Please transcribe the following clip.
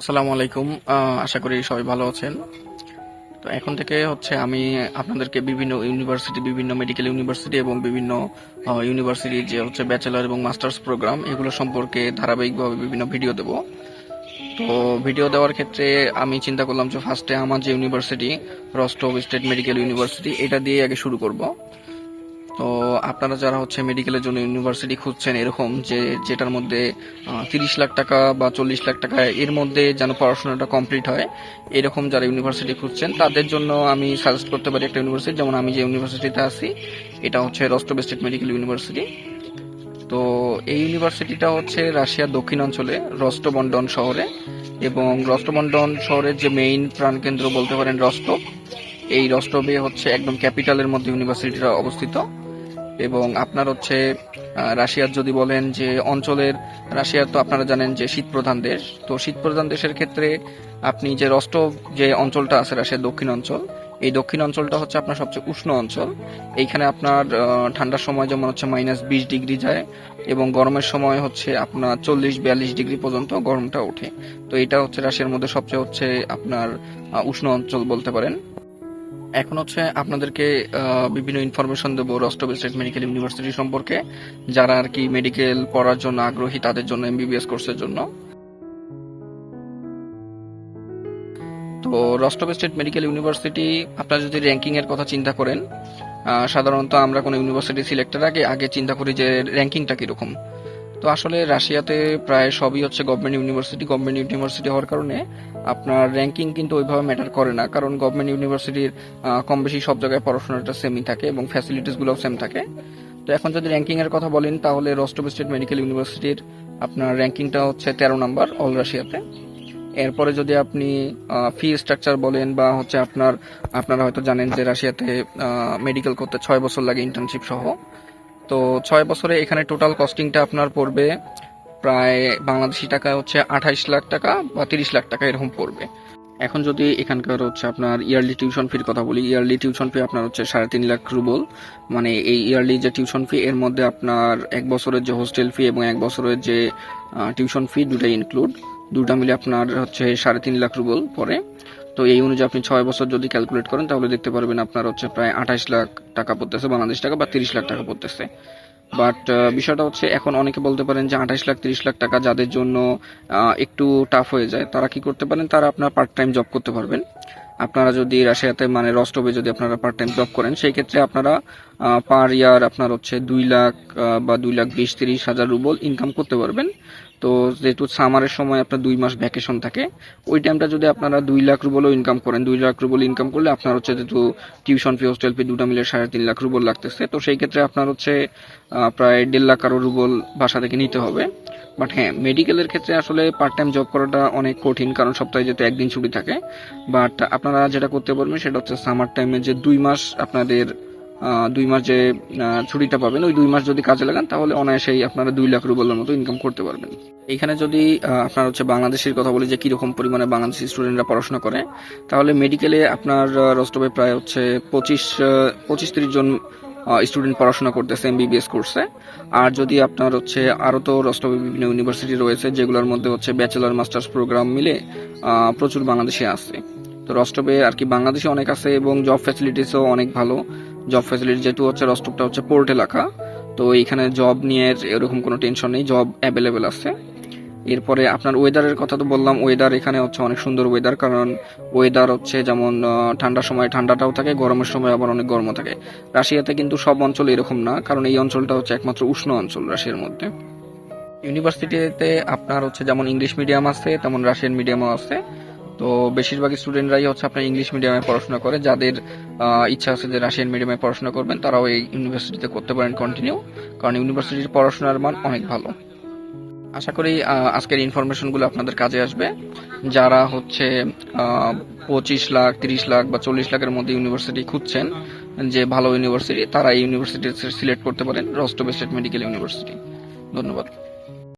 আসসালামু আলাইকুম। আশা করি সবাই ভালো আছেন। তো এখন থেকে হচ্ছে আমি আপনাদেরকে বিভিন্ন ইউনিভার্সিটি, বিভিন্ন মেডিকেল ইউনিভার্সিটি এবং বিভিন্ন ইউনিভার্সিটির যে হচ্ছে ব্যাচেলর এবং মাস্টার্স প্রোগ্রাম, এগুলো সম্পর্কে ধারাবাহিকভাবে বিভিন্ন ভিডিও দেব। তো ভিডিও দেওয়ার ক্ষেত্রে আমি চিন্তা করলাম যে ফার্স্টে আমার যে university Rostov state medical university, এটা দিয়ে আগে শুরু করব। তো আপনারা যারা হচ্ছে মেডিকেলের জন্য ইউনিভার্সিটি খুঁজছেন এরকম যে যেটার মধ্যে তিরিশ লাখ টাকা বা চল্লিশ লাখ টাকা এর মধ্যে যেন পড়াশোনাটা কমপ্লিট হয়, এরকম যারা ইউনিভার্সিটি খুঁজছেন, তাদের জন্য আমি সাজেস্ট করতে পারি একটা ইউনিভার্সিটি। যেমন আমি যে ইউনিভার্সিটিতে আছি, এটা হচ্ছে রস্টভ স্টেট মেডিকেল ইউনিভার্সিটি। তো এই ইউনিভার্সিটিটা হচ্ছে রাশিয়ার দক্ষিণ অঞ্চলে রস্টবন্ডন শহরে। এবং রস্টবন্ডন শহরের যে মেইন প্রাণকেন্দ্র বলতে পারেন রস্টভ এই রস্টবে হচ্ছে একদম ক্যাপিটালের মধ্যে ইউনিভার্সিটিটা অবস্থিত। এবং আপনার হচ্ছে রাশিয়ার যদি বলেন যে অঞ্চলের, রাশিয়ার তো আপনারা জানেন যে শীত প্রধান দেশ, তো শীত প্রধান দেশের ক্ষেত্রে আপনি যে রস্টভ যে অঞ্চলটা আছে রাশিয়ার দক্ষিণ অঞ্চল, এই দক্ষিণ অঞ্চলটা হচ্ছে আপনার সবচেয়ে উষ্ণ অঞ্চল। এইখানে আপনার ঠান্ডার সময় যেমন হচ্ছে মাইনাস বিশ ডিগ্রি যায় এবং গরমের সময় হচ্ছে আপনার চল্লিশ, বিয়াল্লিশ ডিগ্রি পর্যন্ত গরমটা ওঠে। তো এটা হচ্ছে রাশিয়ার মধ্যে সবচেয়ে হচ্ছে আপনার উষ্ণ অঞ্চল বলতে পারেন। এখন হচ্ছে আপনাদেরকে বিভিন্ন ইনফরমেশন দেবো রস্টভ স্টেট মেডিকেল ইউনিভার্সিটি সম্পর্কে। যারা আর কি মেডিকেল পড়ার জন্য আগ্রহী, তাদের জন্য এমবিবিএস কোর্সের জন্য। তো রস্টভ স্টেট মেডিকেল ইউনিভার্সিটি আপনারা যদি র্যাঙ্কিং এর কথা চিন্তা করেন সাধারণত আমরা কোনো ইউনিভার্সিটি সিলেক্টের আগে আগে চিন্তা করি যে র্যাঙ্কিংটা কীরকম। তো আসলে রাশিয়াতে প্রায় সবই হচ্ছে গভর্নমেন্ট ইউনিভার্সিটি গভর্নমেন্ট ইউনিভার্সিটি হওয়ার কারণে আপনার র্যাঙ্কিং কিন্তু ওইভাবে ম্যাটার করে না। কারণ গভর্নমেন্ট ইউনিভার্সিটির কম বেশি সব জায়গায় পড়াশোনাটা সেমই থাকে এবং ফ্যাসিলিটিসগুলোও সেম থাকে। তো এখন যদি র্যাঙ্কিং এর কথা বলেন, তাহলে রস্টভ স্টেট মেডিকেল ইউনিভার্সিটির আপনার র্যাঙ্কিংটা হচ্ছে তেরো নাম্বার অল রাশিয়াতে এরপরে যদি আপনি ফি স্ট্রাকচার বলেন বা হচ্ছে আপনার, আপনারা হয়তো জানেন যে রাশিয়াতে মেডিকেল করতে ছয় বছর লাগে ইন্টার্নশিপ সহ। তো ছয় বছরে এখানে টোটাল কস্টিংটা আপনার পড়বে প্রায় বাংলাদেশি টাকা হচ্ছে আঠাইশ লাখ টাকা বা তিরিশ লাখ টাকা এরকম পড়বে। এখন যদি এখানকার হচ্ছে আপনার ইয়ারলি টিউশন ফির কথা বলি ইয়ারলি টিউশন ফি আপনার হচ্ছে সাড়ে তিন লাখ রুবল মানে এই ইয়ারলি যে টিউশন ফি এর মধ্যে আপনার এক বছরের যে হোস্টেল ফি এবং এক বছরের যে টিউশন ফি দুটাই ইনক্লুড দুটা মিলে আপনার হচ্ছে সাড়ে তিন লাখ রুবল পরে তো এই অনুযায়ী আপনি ছয় বছর যদি ক্যালকুলেট করেন, তাহলে দেখতে পারবেন আপনার হচ্ছে প্রায় আঠাশ লাখ টাকা পড়তেছে, বাংলাদেশ টাকা বা তিরিশ লাখ টাকা পড়তেছে। বাট বিষয়টা হচ্ছে এখন অনেকে বলতে পারেন যে আঠাশ লাখ, তিরিশ লাখ টাকা যাদের জন্য একটু টাফ হয়ে যায়, তারা কি করতে পারেন? তারা আপনার পার্ট টাইম জব করতে পারবেন। আপনারা যদি রাশিয়াতে মানে রস্টবে যদি আপনারা পার্ট টাইম জব করেন, সেই ক্ষেত্রে আপনারা পার ইয়ার আপনার হচ্ছে দুই লাখ বা দুই লাখ বিশ, তিরিশ হাজার রুবল ইনকাম করতে পারবেন। তো যেহেতু সামারের সময় আপনার দুই মাস ভ্যাকেশন থাকে, ওই টাইমটা যদি আপনারা দুই লাখ রুবলও ইনকাম করেন, দুই লাখ রুবল ইনকাম করলে আপনার হচ্ছে যেহেতু টিউশন ফি হোস্টেল ফি দুটা মিলে সাড়ে তিন লাখ রুবল লাগতেছে, তো সেই ক্ষেত্রে আপনার হচ্ছে প্রায় দেড় লাখ আরও রুবল বাসা থেকে নিতে হবে। বাট হ্যাঁ মেডিকেলের ক্ষেত্রে আসলে পার্ট টাইম জব করাটা অনেক কঠিন, কারণ সপ্তাহে যেহেতু একদিন ছুটি থাকে। বাট আপনারা যেটা করতে পারবেন সেটা হচ্ছে সামার টাইমে যে দুই মাস আপনাদের দুই মাস যে ছুটিটা পাবেন, ওই দুই মাস যদি কাজে লাগান, তাহলে অনায়াসেই আপনারা দুই লাখ রুবলের মতো ইনকাম করতে পারবেন। এখানে যদি আপনার হচ্ছে বাংলাদেশের কথা বলি যে কীরকম পরিমাণে বাংলাদেশি স্টুডেন্টরা পড়াশোনা করে, তাহলে মেডিকেলে আপনার রস্তবে প্রায় হচ্ছে পঁচিশ পঁচিশ তিরিশ জন স্টুডেন্ট পড়াশোনা করতেছে এমবিবিএস কোর্সে আর যদি আপনার হচ্ছে আরও তো রস্তবে বিভিন্ন ইউনিভার্সিটি রয়েছে, যেগুলোর মধ্যে হচ্ছে ব্যাচেলার মাস্টার্স প্রোগ্রাম মিলে প্রচুর বাংলাদেশে আছে। তো রস্তবে আর কি বাংলাদেশে অনেক আছে এবং জব ফ্যাসিলিটিসও অনেক ভালো। জব ফ্যাসিলিটি যেহেতু হচ্ছে রস্তবটা হচ্ছে পোর্ট এলাকা, তো এখানে জব নিয়ে এরকম কোনো টেনশন নেই জব অ্যাভেলেবেল আছে। এরপরে আপনার ওয়েদারের কথা তো বললাম ওয়েদার এখানে হচ্ছে অনেক সুন্দর ওয়েদার কারণ ওয়েদার হচ্ছে যেমন ঠান্ডার সময় ঠান্ডাটাও থাকে, গরমের সময় আবার অনেক গরমও থাকে। রাশিয়াতে কিন্তু সব অঞ্চল এরকম না, কারণ এই অঞ্চলটা হচ্ছে একমাত্র উষ্ণ অঞ্চল রাশিয়ার মধ্যে। ইউনিভার্সিটিতে আপনার হচ্ছে যেমন ইংলিশ মিডিয়াম আছে, তেমন রাশিয়ান মিডিয়ামও আছে। তো বেশিরভাগ স্টুডেন্টরাই হচ্ছে আপনার ইংলিশ মিডিয়ামে পড়াশোনা করে, যাদের ইচ্ছা আছে যে রাশিয়ান মিডিয়ামে পড়াশোনা করবেন, তারাও এই ইউনিভার্সিটিতে করতে পারেন কন্টিনিউ কারণ ইউনিভার্সিটির পড়াশোনার মান অনেক ভালো। আশা করি আজকের ইনফরমেশনগুলো আপনাদের কাজে আসবে। যারা হচ্ছে পঁচিশ লাখ, তিরিশ লাখ বা চল্লিশ লাখের মধ্যে ইউনিভার্সিটি খুঁজছেন, যে ভালো ইউনিভার্সিটি, তারা ইউনিভার্সিটি সিলেক্ট করতে পারেন রস্টবে স্টেট মেডিকেল ইউনিভার্সিটি। ধন্যবাদ।